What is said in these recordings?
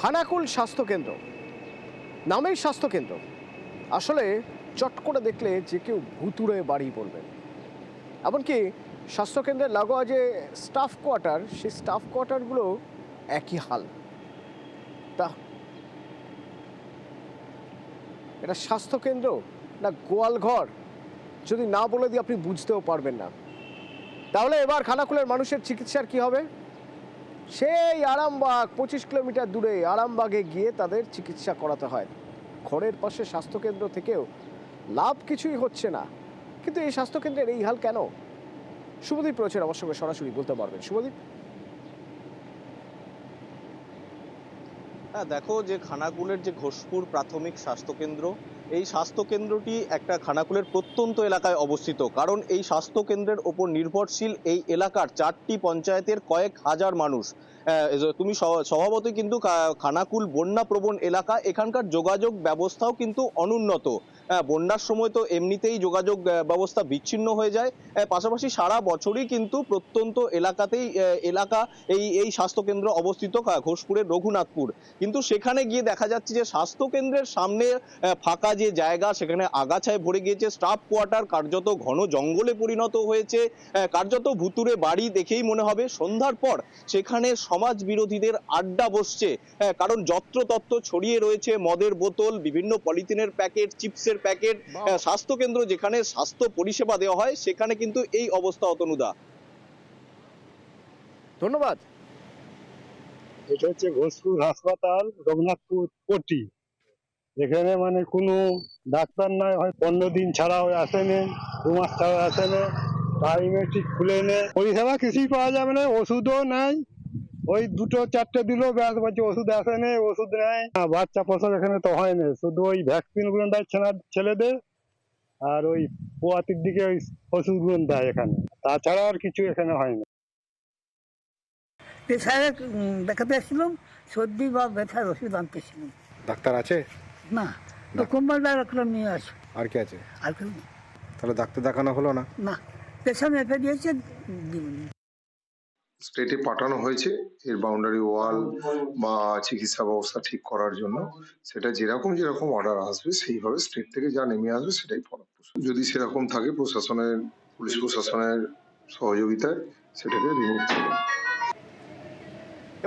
খানাকুল স্বাস্থ্যকেন্দ্র। নামেই স্বাস্থ্যকেন্দ্র। আসলে চট করে দেখলে যে কেউ ভুতুড়ে বাড়ি বলবেন এমনকি স্বাস্থ্যকেন্দ্রের লাগোয়া যে স্টাফ কোয়ার্টার, সেই স্টাফ কোয়ার্টারগুলো একই হাল। তা এটা স্বাস্থ্যকেন্দ্র না গোয়াল ঘর? যদি না বলে দিই আপনি বুঝতেও পারবেন না। তাহলে এবার খানাকুলের মানুষের চিকিৎসার কি হবে? সেই আরামবাগ, পঁচিশ কিলোমিটার দূরে আরামবাগে গিয়ে তাদের চিকিৎসা করাতে হয়। ঘরের পাশে স্বাস্থ্যকেন্দ্র থেকেও লাভ কিছুই হচ্ছে না। কিন্তু এই স্বাস্থ্যকেন্দ্রের এই হাল কেন? শুভদীপ রয়েছেন আমার সঙ্গে সরাসরি, বলতে পারবেন। শুভদীপ? হ্যাঁ দেখো যে খানাকুলের যে ঘোষপুর প্রাথমিক স্বাস্থ্যকেন্দ্র, এই স্বাস্থ্যকেন্দ্রটি একটা খানাকুলের প্রত্যন্ত এলাকায় অবস্থিত। কারণ এই স্বাস্থ্যকেন্দ্রের ওপর নির্ভরশীল এই এলাকার চারটি পঞ্চায়েতের কয়েক হাজার মানুষ। তুমি স্ব- স্বভাবতই কিন্তু খানাকুল বন্যা প্রবণ এলাকা, এখানকার যোগাযোগ ব্যবস্থাও কিন্তু অনুন্নত। বন্যার সময় তো এমনিতেই যোগাযোগ ব্যবস্থা বিচ্ছিন্ন হয়ে যায়। পাশাপাশি সারা বছরই কিন্তু প্রত্যন্ত এলাকাতেই এলাকা এই এই স্বাস্থ্যকেন্দ্র অবস্থিত ঘোষপুরের রঘুনাথপুর। কিন্তু সেখানে গিয়ে দেখা যাচ্ছে যে স্বাস্থ্যকেন্দ্রের সামনে ফাঁকা যে জায়গা, সেখানে আগাছায় ভরে গিয়েছে স্টাফ কোয়ার্টার, কার্যত ঘন জঙ্গলে পরিণত হয়েছে। কার্যত ভুতুরে বাড়ি দেখেই মনে হবে, সন্ধ্যার পর সেখানে সমাজ বিরোধীদের আড্ডা বসছে। কারণ যত্রতত্র ছড়িয়ে রয়েছে মদের বোতল, বিভিন্ন পলিথিনের প্যাকেট, চিপসের প্যাকেট। স্বাস্থ্য কেন্দ্র যেখানে স্বাস্থ্য পরিষেবা দেওয়া হয় সেখানে কিন্তু এই অবস্থা অতনুদা। ধন্যবাদ। এটা হচ্ছে ঘোষপুর হাসপাতাল রঘুনাথপুর পট্টি এখানে মানে কোনো ডাক্তার নাই হয় পনেরো দিন ছাড়া হয়ে আসেনে দু মাস ছাড়া আসেনে টাইমে ঠিক খুলে নে। পরিষেবা কিছুই পাওয়া যাবে না ওষুধও নাই। ওই দুটো চারটে দিল ব্যাস বলছে ওষুধ আসে নেই ওষুধ নেয় না, বাচ্চা প্রসব এখানে তো হয় না। শুধু ওই ভ্যাকসিনগুলো দেয় ছেনা ছেলেদের আর ওই পোয়াতির দিকে ওই ওষুধগুলো দেয় এখানে। তাছাড়া আর কিছু এখানে হয় না। উম, দেখাতে এসেছিলাম সর্দি বা ব্যথার ওষুধ আনতে ডাক্তার আছে? না তো কোম্পানিটা রাখলাম নিয়ে আসো। আর কে আছে? আর কেউ তাহলে ডাক্তার দেখানো হলো না? না প্রেসার মেপে দিয়েছে স্টেটে পাঠানো হয়েছে। এর বাউন্ডারি ওয়াল বা চিকিৎসা ব্যবস্থা ঠিক করার জন্য। সেটা যেরকম যেরকম অর্ডার আসবে, সেইভাবে স্টেট থেকে যা নেমে আসবে, সেটাই যদি সেরকম থাকে, প্রশাসনের, পুলিশ প্রশাসনের সহযোগিতায় সেটাকে রিমুভ করবে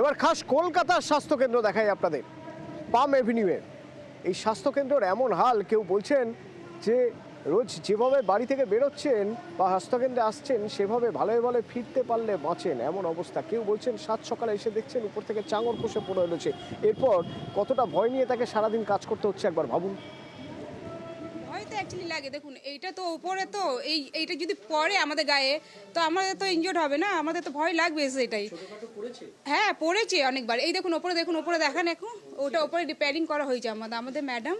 এবার খাস কলকাতার স্বাস্থ্যকেন্দ্র দেখাই আপনাদের। পাম এভিনিউয়ের এই স্বাস্থ্যকেন্দ্রের এমন হাল কেউ বলছেন যে রোজ যেভাবে বাড়ি থেকে বেরোচ্ছেন বা স্বাস্থ্যকেন্দ্রে আসছেন, সেভাবে ভালোই ভালো ফিরতে পারলে বাঁচেন। এমন অবস্থা। কেউ বলছেন, সাত সকালে এসে দেখছেন উপর থেকে চাঙর কষে পড়ে রয়েছে। এরপর কতটা ভয় নিয়ে তাকে সারাদিন কাজ করতে হচ্ছে একবার ভাবুন। অ্যাকচুয়ালি লাগে। দেখুন এইটা তো উপরে তো এই এইটা যদি পড়ে আমাদের গায়ে তো আমাদের তো ইনজোর্ড হবে না? আমাদের তো ভয় লাগবে সেটাই হ্যাঁ পড়েছে অনেকবার। এই দেখুন ওপরে দেখুন ওপরে দেখান এখন ওটা ওপরে রিপেয়ারিং করা হয়েছে আমাদের আমাদের ম্যাডাম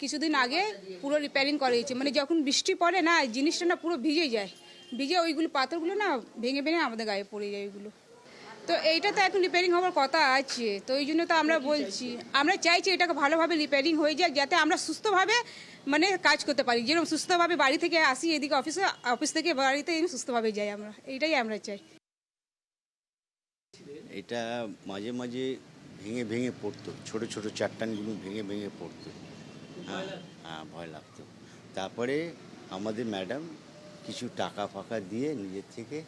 কিছুদিন আগে পুরো রিপেয়ারিং করা হয়েছে। মানে যখন বৃষ্টি পড়ে না জিনিসটা না পুরো ভিজে যায়। ভিজে ওইগুলো পাথরগুলো না ভেঙে ভেঙে আমাদের গায়ে পড়ে যায় ওইগুলো। তো এইটা তো এখন রিপেয়ারিং হওয়ার কথা আছে। তো এই জন্য তো আমরা বলছি আমরা চাইছি এটাকে ভালোভাবে রিপেয়ারিং হয়ে যাক যাতে আমরা সুস্থভাবে মানে কাজ করতে পারি। যেরকম সুস্থভাবে বাড়ি থেকে আসি এদিকে অফিসে অফিস থেকে বাড়িতে সুস্থভাবে যাই আমরা। এইটাই আমরা চাই। এটা মাঝে মাঝে ভেঙে ভেঙে পড়তো। ছোট ছোট চারটানগুলো ভেঙে ভেঙে পড়তো। হ্যাঁ হ্যাঁ ভয় লাগতো। তারপরে আমাদের ম্যাডাম কিছু টাকা ফাকা দিয়ে নিজের থেকে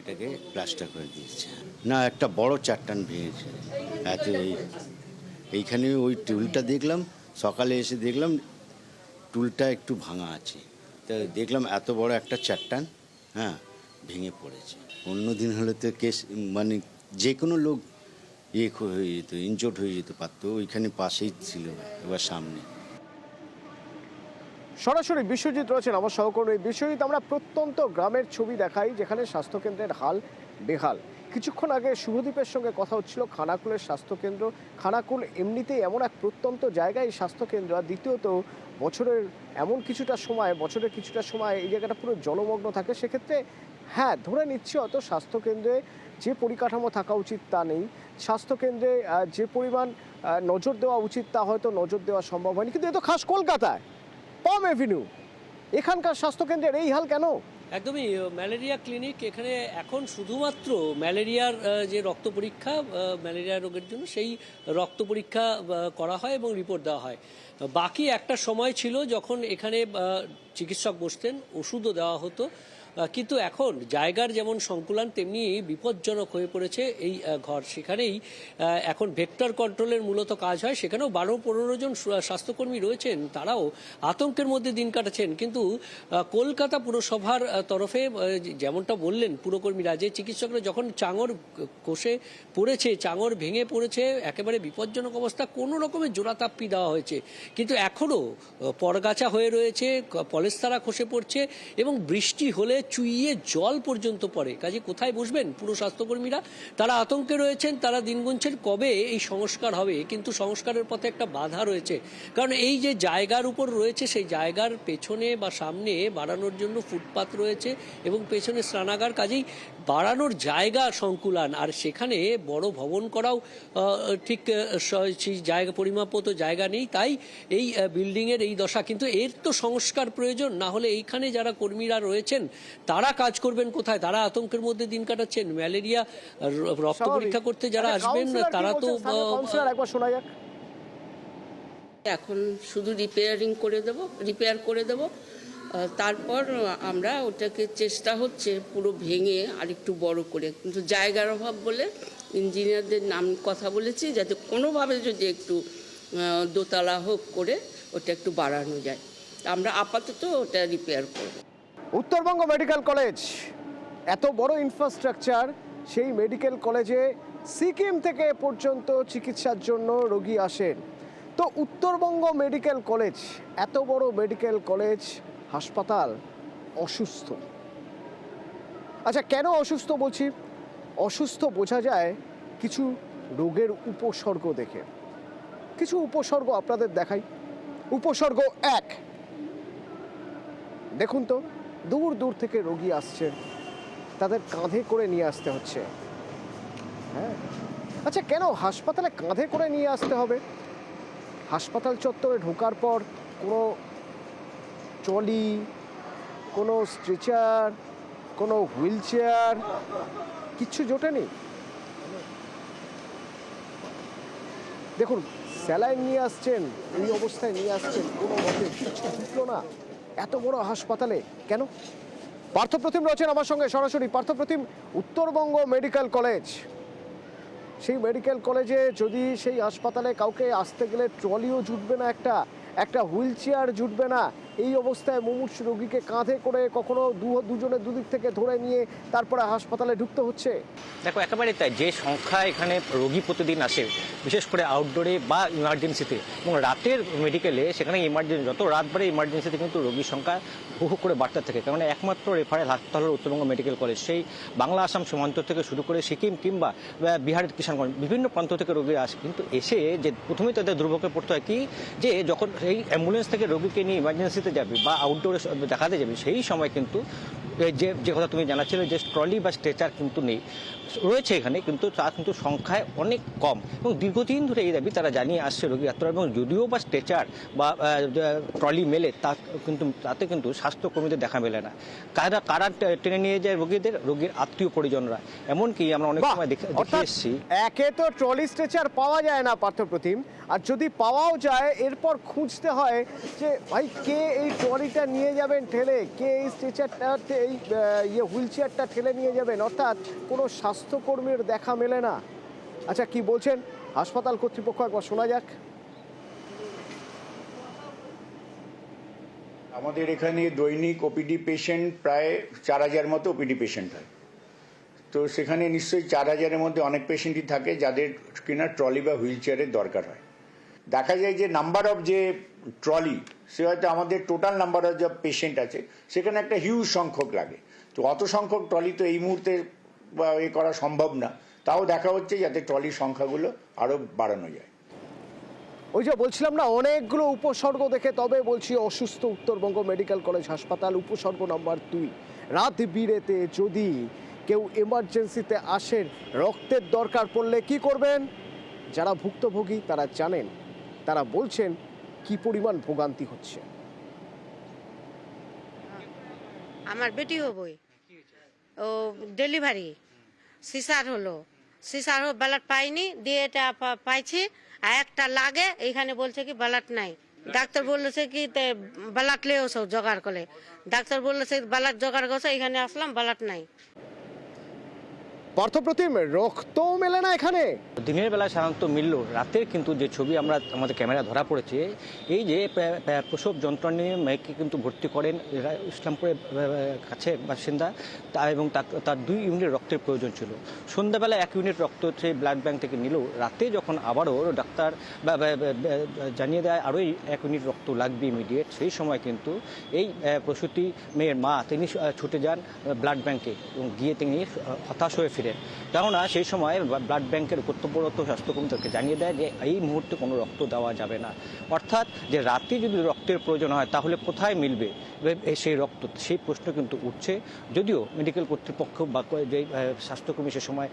এটাকে প্লাস্টার করে দিয়েছে। না, একটা বড় চাট্টান ভেঙেছে। এত এই, এইখানে ওই টুলটা দেখলাম, সকালে এসে দেখলাম টুলটা একটু ভাঙা আছে। তা দেখলাম এত বড় একটা চাট্টান হ্যাঁ ভেঙে পড়েছে। অন্য দিন হলে তো কেস মানে যে কোনো লোক ইয়ে হয়ে যেত ইনজোর্ড হয়ে যেতে পারতো, ওইখানে পাশেই ছিল, এবার সামনে। সরাসরি বিশ্বজিৎ রয়েছেন আমার সহকর্মী। বিশ্বজিৎ, আমরা প্রত্যন্ত গ্রামের ছবি দেখাই যেখানে স্বাস্থ্যকেন্দ্রের হাল বেহাল। কিছুক্ষণ আগে শুভদীপের সঙ্গে কথা হচ্ছিল খানাকুলের স্বাস্থ্যকেন্দ্র। খানাকুল এমনিতেই এমন এক প্রত্যন্ত জায়গায় স্বাস্থ্যকেন্দ্র, আর দ্বিতীয়ত বছরের এমন কিছুটা সময়, বছরের কিছুটা সময় এই জায়গাটা পুরো জলমগ্ন থাকে। সেক্ষেত্রে হ্যাঁ ধরে নিচ্ছি অত স্বাস্থ্যকেন্দ্রে যে পরিকাঠামো থাকা উচিত তা নেই। স্বাস্থ্যকেন্দ্রে যে পরিমাণ নজর দেওয়া উচিত তা হয়তো নজর দেওয়া সম্ভব হয়নি। কিন্তু এ তো খাস কলকাতায়। পম এভিনিউ এখানকার স্বাস্থ্যকেন্দ্রের এই হাল কেন? একদমই ম্যালেরিয়া ক্লিনিক এখানে এখন শুধুমাত্র ম্যালেরিয়ার যে রক্ত পরীক্ষা ম্যালেরিয়া রোগের জন্য সেই রক্ত পরীক্ষা করা হয় এবং রিপোর্ট দেওয়া হয়। বাকি একটা সময় ছিল যখন এখানে চিকিৎসক বসতেন, ওষুধও দেওয়া হতো। কিন্তু এখন জায়গার যেমন সংকুলান, তেমনি বিপজ্জনক হয়ে পড়েছে এই ঘর। সেখানেই এখন ভেক্টর কন্ট্রোলের মূলত কাজ হয়। সেখানেও বারো পনেরো জন স্বাস্থ্যকর্মী রয়েছেন। তারাও আতঙ্কের মধ্যে দিন কাটাচ্ছেন। কিন্তু কলকাতা পুরসভার তরফে যেমনটা বললেন পুরকর্মীরা যে চিকিৎসকরা যখন চাঙর কোষে পড়েছে, চাঙর ভেঙে পড়েছে, একেবারে বিপজ্জনক অবস্থা, কোনো রকমের জোড়াতাপ্পি দেওয়া হয়েছে। কিন্তু এখনও পরগাছা হয়ে রয়েছে পলেস্তারা খসে পড়ছে এবং বৃষ্টি হলে চুইয়ে জল পর্যন্ত পড়ে। কাজে কোথায় বসবেন? পুরো স্বাস্থ্যকর্মীরা? তারা আতঙ্কে রয়েছেন, তারা দিন গুনছেন কবে এই সংস্কার হবে? কিন্তু সংস্কারের পথে একটা বাধা রয়েছে। কারণ এই যে জায়গার উপর রয়েছে, সেই জায়গার পেছনে বা সামনে বাড়ানোর জন্য ফুটপাত রয়েছে এবং পেছনে স্নানাগার, কাজেই বাড়ানোর জায়গা সংকুলান। আর সেখানে বড় ভবন করাও ঠিক সেই জায়গা পরিমাপত জায়গা নেই। তাই এই বিল্ডিংয়ের এই দশা। কিন্তু এর তো সংস্কার প্রয়োজন। না হলে এইখানে যারা কর্মীরা রয়েছেন তারা কাজ করবেন কোথায়? তারা আতঙ্কের মধ্যে দিন কাটাচ্ছেন। ম্যালেরিয়া রক্ত পরীক্ষা করতে যারা আচ্ছা, আসবেন তারা তো একবার শোনা যাক। এখন শুধু রিপেয়ারিং করে দেব রিপেয়ার করে দেব। তারপর আমরা ওটাকে চেষ্টা হচ্ছে পুরো ভেঙে আর একটু বড় করে। কিন্তু জায়গার অভাব বলে ইঞ্জিনিয়ারদের নাম কথা বলেছি যাতে কোনোভাবে যদি একটু আহ, দোতলা হোক করে ওটা একটু বাড়ানো যায়। আমরা আপাতত ওটা রিপেয়ার করব। Uttarbanga medical college. এত বড় ইনফ্রাস্ট্রাকচার সেই মেডিকেল কলেজে সিকিম থেকে পর্যন্ত চিকিৎসার জন্য রোগী আসেন। তো উত্তরবঙ্গ মেডিকেল কলেজ, এত বড় মেডিকেল কলেজ, হাসপাতাল অসুস্থ। আচ্ছা কেন অসুস্থ বলছি? অসুস্থ বোঝা যায় কিছু রোগের উপসর্গ দেখে। কিছু উপসর্গ আপনাদের দেখাই। উপসর্গ এক। দেখুন তো। দূর দূর থেকে রোগী আসছেন। তাদের কাঁধে করে নিয়ে আসতে হচ্ছে। হ্যাঁ। আচ্ছা কেন হাসপাতালে কাঁধে করে নিয়ে আসতে হবে? হাসপাতাল চত্বরে ঢোকার পর কোনো ট্রলি, কোনো স্ট্রেচার, কোনো হুইল চেয়ার, কিচ্ছু জোটেনি? দেখুন, স্যালাইন নিয়ে আসছেন, এই অবস্থায় নিয়ে আসছেন, কোনো মতে কিছু ঢুকলো না। এত বড় হাসপাতালে কেন? পার্থপ্রতিম রয়েছেন আমার সঙ্গে সরাসরি। Parthapratim Uttarbanga medical college. সেই মেডিকেল কলেজে যদি সেই হাসপাতালে কাউকে আসতে গেলে ট্রলিও জুটবে না একটা একটা হুইল চেয়ার জুটবে না এই অবস্থায় মুমূর্ষু রোগীকে কাঁধে করে কখনো দু দুজনে দুদিক থেকে ধরে নিয়ে তারপরে হাসপাতালে ঢুকতে হচ্ছে। দেখো, একেবারে তাই, যে সংখ্যা এখানে রোগী প্রতিদিন আসে, বিশেষ করে আউটডোরে বা ইমার্জেন্সিতে এবং রাতের মেডিকেলে সেখানে ইমার্জেন্সি যত রাত বাড়ে ইমার্জেন্সিতে কিন্তু রোগীর সংখ্যা বহু করে বাড়তে থাকে। কারণ একমাত্র রেফারেল হাসপাতাল হল উত্তরবঙ্গ মেডিকেল কলেজ সেই বাংলা, আসাম সীমান্ত থেকে শুরু করে সিকিম কিংবা বিহারের কিষানগঞ্জ বিভিন্ন প্রান্ত থেকে রোগী আসে। কিন্তু এসে যে প্রথমেই তাদের দুর্ভোগে পড়তে হয় কি? যে যখন এই অ্যাম্বুলেন্স থেকে রোগীকে নিয়ে ইমার্জেন্সিতে যাবে বা আউটডোরে দেখাতে যাবি সেই সময় কিন্তু যে যে কথা তুমি জানাচ্ছিলে যে ট্রলি বা স্ট্রেচার কিন্তু নেই। রয়েছে এখানে কিন্তু তা কিন্তু সংখ্যায় অনেক কম। এবং দীর্ঘদিন ধরে এই দাবি তারা জানিয়ে আসছে রোগী ডাক্তার এবং যদিও বা স্ট্রেচার বা ট্রলি মেলে তা কিন্তু তাতে কিন্তু স্বাস্থ্যকর্মীদের দেখা মেলে না। কারা কারা টেনে নিয়ে যায় রোগীদের? রোগীর আত্মীয় পরিজনরা। এমনকি আমরা অনেক সময় দেখে এসেছি। একে তো ট্রলি স্ট্রেচার পাওয়া যায় না পার্থপ্রতিম আর যদি পাওয়াও যায় এরপর খুঁজতে হয় যে ভাই কে এই ট্রলিটা নিয়ে যাবেন ঠেলে? কে এই স্ট্রেচারটা এই ইয়ে হুইল চেয়ারটা ঠেলে নিয়ে যাবেন, অর্থাৎ কোনো স্বাস্থ্যকর্মীর দেখা মেলে না। আচ্ছা কি বলছেন হাসপাতাল কর্তৃপক্ষ? একবার শোনা যাক। আমাদের এখানে দৈনিক ওপিডি পেশেন্ট প্রায় চার হাজার মতো ওপিডি পেশেন্ট হয়। তো সেখানে নিশ্চয়ই চার হাজারের মধ্যে অনেক পেশেন্টই থাকে যাদের কিনা ট্রলি বা হুইল চেয়ারের দরকার হয়। দেখা যায় যে নাম্বার অফ যে ট্রলি সে হয়তো আমাদের টোটাল নাম্বার অফ যে পেশেন্ট আছে। সেখানে একটা হিউজ সংখ্যক লাগে। তো অত সংখ্যক ট্রলি তো এই মুহূর্তে এ করা সম্ভব না। তাও দেখা হচ্ছে যাতে ট্রলির সংখ্যাগুলো আরও বাড়ানো যায়। ওই যে বলছিলাম না, অনেকগুলো উপসর্গ দেখে তবে বলছি অসুস্থ উত্তরবঙ্গ মেডিকেল কলেজ হাসপাতাল, উপসর্গ নাম্বার দুই। রাত বিরেতে যদি কেউ এমার্জেন্সিতে আসেন রক্তের দরকার পড়লে কি করবেন? যারা ভুক্তভোগী, তারা জানেন, তারা বলছেন কি পরিমাণ ভোগান্তি হচ্ছে? আমার বেটি হবই ও ডেলিভারি। সিসার হলো। সিসার ব্যালট পাইনি, দিয়ে এটা পাইছি, আর একটা লাগে, এইখানে বলছে কি ব্যালট নাই। ডাক্তার বলছে কি ব্যালট লেও সব জোগাড় করে। ডাক্তার বলছে ব্যালট জোগাড় করছে এখানে আসলাম ব্যালট নাই। পার্থপ্রতিম রক্তও মেলে না এখানে। দিনের বেলা সাধারণত মিললেও রাতের কিন্তু যে ছবি আমরা আমাদের ক্যামেরা ধরা পড়েছে, এই যে প্রসব যন্ত্রণা নিয়ে মেয়েকে কিন্তু ভর্তি করেন এরা ইসলামপুরের কাছে বাসিন্দা, তা এবং তার- দুই ইউনিট রক্তের প্রয়োজন ছিল। সন্ধ্যাবেলা এক ইউনিট রক্ত সেই ব্লাড ব্যাংক থেকে নিলেও রাতে যখন আবারও ডাক্তার জানিয়ে দেয় আরও এক ইউনিট রক্ত লাগবে ইমিডিয়েট সেই সময় কিন্তু এই প্রসূতি মেয়ের মা, তিনি ছুটে যান ব্লাড ব্যাংকে এবং গিয়ে তিনি হতাশ হয়ে ফিরেন কেননা সেই সময় ব্লাড ব্যাংকের কর্তব্যরত স্বাস্থ্যকর্মীদেরকে জানিয়ে দেয় যে, এই মুহূর্তে কোনো রক্ত দেওয়া যাবে না। অর্থাৎ যে রাতে যদি রক্তের প্রয়োজন হয়, তাহলে কোথায় মিলবে সেই রক্ত? সেই প্রশ্ন কিন্তু উঠছে। যদিও মেডিকেল কর্তৃপক্ষ বা যে স্বাস্থ্যকর্মী সে সময়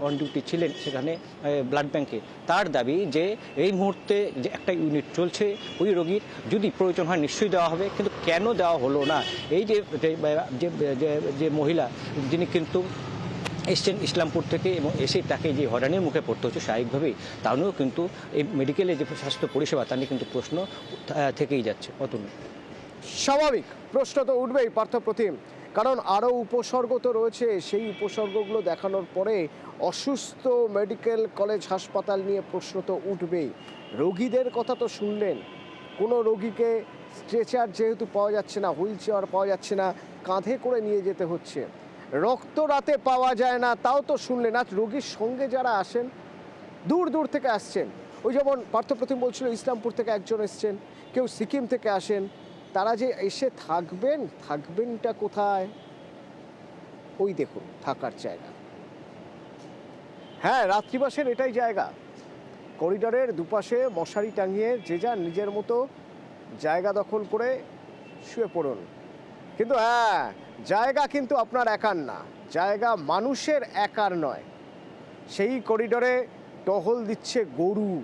অন ডিউটি ছিলেন সেখানে ব্লাড ব্যাংকে তার দাবি যে, এই মুহূর্তে যে একটা ইউনিট চলছে, ওই রোগীর যদি প্রয়োজন হয় নিশ্চয়ই দেওয়া হবে, কিন্তু কেন দেওয়া হলো না? এই যে- যে মহিলা, যিনি কিন্তু এসছেন ইসলামপুর থেকে এবং এসে তাকে যে হয়রানির মুখে পড়তে হচ্ছে স্বাভাবিকভাবেই তাহলেও কিন্তু এই মেডিকেলের যে স্বাস্থ্য পরিষেবা তা নিয়ে কিন্তু প্রশ্ন থেকেই যাচ্ছে। অতনু স্বাভাবিক। প্রশ্ন তো উঠবেই পার্থপ্রতিম কারণ আরও উপসর্গ তো রয়েছে, সেই উপসর্গগুলো দেখানোর পরে অসুস্থ মেডিকেল কলেজ হাসপাতাল নিয়ে প্রশ্ন তো উঠবেই। রোগীদের কথা তো শুনলেন। কোনো রোগীকে স্ট্রেচার যেহেতু পাওয়া যাচ্ছে না, হুইল চেয়ার পাওয়া যাচ্ছে না, কাঁধে করে নিয়ে যেতে হচ্ছে। রক্ত রাতে পাওয়া যায় না, তাও তো শুনলেন। আজ রোগীর সঙ্গে যারা আসেন, দূর দূর থেকে আসছেন। ওই যেমন পার্থপ্রতিম বলছিল, ইসলামপুর থেকে একজন এসছেন, কেউ সিকিম থেকে আসেন। তারা যে এসে থাকবেন, থাকবেনটা কোথায়? ওই দেখুন, থাকার জায়গা। হ্যাঁ রাত্রিবাসের এটাই জায়গা। করিডরের দুপাশে মশারি টাঙিয়ে যে যার নিজের মতো জায়গা দখল করে শুয়ে পড়ুন। কিন্তু হ্যাঁ জায়গা কিন্তু আপনার একার না জায়গা মানুষের একার নয়। সেই করিডোরে টহল দিচ্ছে গরু।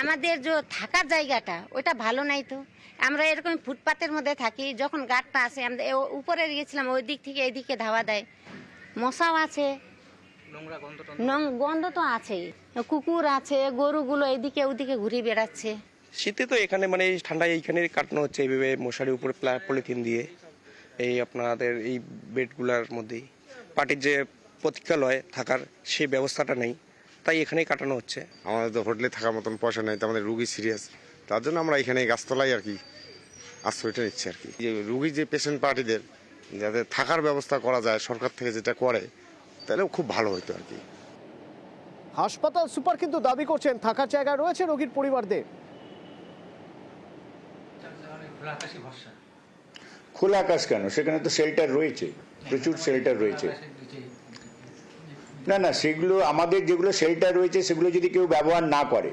আমাদের যে থাকার জায়গাটা ওটা ভালো নাই তো। আমরা এরকম ফুটপাতের মধ্যে থাকি যখন গাড়টা আসে আমরা উপরে গিয়েছিলাম ওই দিক থেকে এইদিকে ধাওয়া দেয়। মশাও আছে। নোং- গন্ধ তো আছেই। কুকুর আছে গরুগুলো এদিকে ওদিকে ঘুরে বেড়াচ্ছে। শীতে তো এখানে মানে এই ঠান্ডায় এইখানে কাটানো হচ্ছে এইভাবে মশারির উপরে প্লা- পলিথিন দিয়ে। এই আপনাদের এই বেডগুলার মধ্যেই। পার্টির যে প্রতীক্ষালয় থাকার সেই ব্যবস্থাটা নেই তাই এখানেই কাটানো হচ্ছে। আমাদের তো হোটেলে থাকার মতন পয়সা নেই তো আমাদের রুগী সিরিয়াস তার জন্য আমরা এখানে এই গাছতলায় আর কি আশ্রয়টা নিচ্ছি আর কি। যে রুগী যে পেশেন্ট পার্টিদের যাতে থাকার ব্যবস্থা করা যায় সরকার থেকে যেটা করে তাহলে খুব ভালো হতো আর কি। হাসপাতাল সুপার কিন্তু দাবি করছেন থাকার জায়গা রয়েছে রোগীর পরিবারদের। খোলা আকাশ কেন? সেখানে তো শেল্টার রয়েছে প্রচুর শেল্টার রয়েছে। না না সেগুলো আমাদের যেগুলো শেল্টার রয়েছে সেগুলো যদি কেউ ব্যবহার না করে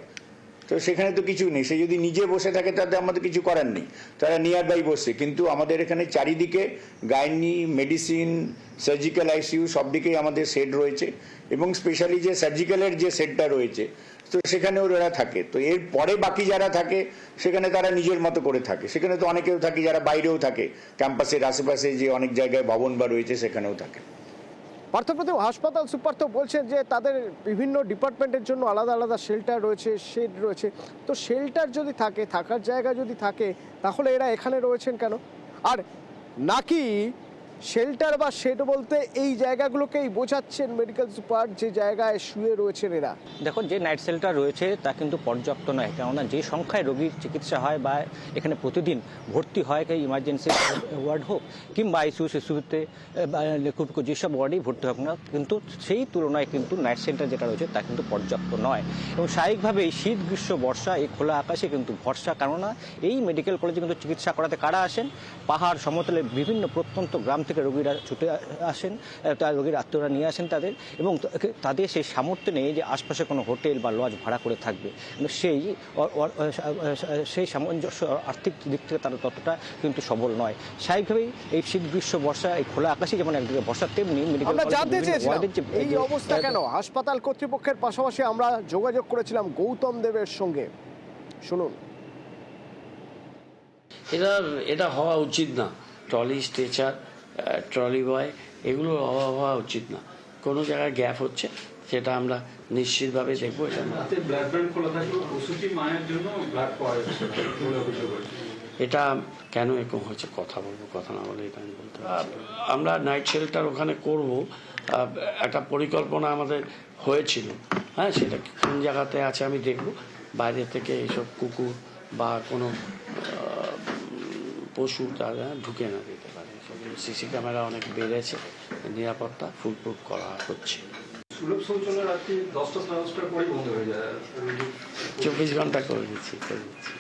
তো সেখানে তো কিছু নেই। সে যদি নিজে বসে থাকে, তাতে আমাদের কিছু করার নেই। তারা নিয়ার বাই বসে। কিন্তু আমাদের এখানে চারিদিকে গাইনি মেডিসিন সার্জিক্যাল আইসিইউ সব দিকেই আমাদের সেট রয়েছে। এবং স্পেশালি যে সার্জিক্যালের যে সেটটা রয়েছে, তো সেখানেও ওরা থাকে। তো এর পরে বাকি যারা থাকে, সেখানে তারা নিজের মতো করে থাকে। সেখানে তো অনেকেও থাকে, যারা বাইরেও থাকে। ক্যাম্পাসের আশেপাশে যে অনেক জায়গায় ভবন বা রয়েছে, সেখানেও থাকে। পার্থপ্রতিম হাসপাতাল সুপার তো বলছেন যে তাদের বিভিন্ন ডিপার্টমেন্টের জন্য আলাদা আলাদা শেল্টার রয়েছে, শেড রয়েছে। তো শেল্টার যদি থাকে, থাকার জায়গা যদি থাকে, তাহলে এরা এখানে রয়েছেন কেন? আর নাকি শেল্টার বা শেড বলতে এই জায়গাগুলোকেই বোঝাচ্ছেন মেডিকেল সুপার, যে জায়গায় শুয়ে রয়েছেন এরা। দেখো যে নাইট শেল্টার রয়েছে, তা কিন্তু পর্যাপ্ত নয়, কেননা যে সংখ্যায় রোগীর চিকিৎসা হয় বা এখানে প্রতিদিন ভর্তি হয় কে ইমার্জেন্সি ওয়ার্ড হোক কিংবা আইসিউ শিশুতে যেসব ওয়ার্ডেই ভর্তি হোক না কিন্তু সেই তুলনায় কিন্তু নাইট সেন্টার যেটা রয়েছে, তা কিন্তু পর্যাপ্ত নয়। এবং স্বাভাবিকভাবেই শীত, গ্রীষ্ম, বর্ষা, এই খোলা আকাশে কিন্তু ভরসা, কেননা এই মেডিকেল কলেজে কিন্তু চিকিৎসা করাতে কারা আসেন? পাহাড়, সমতলে বিভিন্ন প্রত্যন্ত গ্রাম থেকে রোগীরা ছুটে আসেন তার রোগীর আত্মীয়রা নিয়ে আসেন তাদের এবং তাদের সেই সামর্থ্য নেই যে আশপাশে কোনো হোটেল বা লজ ভাড়া করে থাকবে। সেই সেই সামঞ্জস্য আর্থিক দিক থেকে তারা ততটা কিন্তু সবল নয়। স্বাভাবিকভাবেই এই শীত গ্রীষ্ম বর্ষা এই খোলা আকাশে যেমন একদিকে বর্ষা তেমনি এই অবস্থা কেন? হাসপাতাল কর্তৃপক্ষের পাশাপাশি আমরা যোগাযোগ করেছিলাম গৌতম দেবের সঙ্গে। শুনুন। এটা এটা হওয়া উচিত না। ট্রলি স্ট্রেচার ট্রলি বয় এগুলোর হওয়া হওয়া উচিত না। কোনো জায়গায় গ্যাপ হচ্ছে সেটা আমরা নিশ্চিতভাবে দেখব এটা কেন এরকম হয়েছে? কথা বলব কথা না বলে এটা আমি বলতে। আমরা নাইট শেল্টার ওখানে করব একটা পরিকল্পনা আমাদের হয়েছিল। হ্যাঁ সেটা কোন জায়গাতে আছে আমি দেখব। বাইরে থেকে এইসব কুকুর বা কোনো পশু তারা ঢুকে না দিতে পারে। সিসি ক্যামেরা অনেক বেড়েছে নিরাপত্তা ফুলপ্রুফ করা হচ্ছে। সুলভ শৌচালয় রাত্রি দশটা সাড়ে দশটার পরেই বন্ধ হয়ে যায়। চব্বিশ ঘণ্টা করে দিচ্ছি করে দিচ্ছি।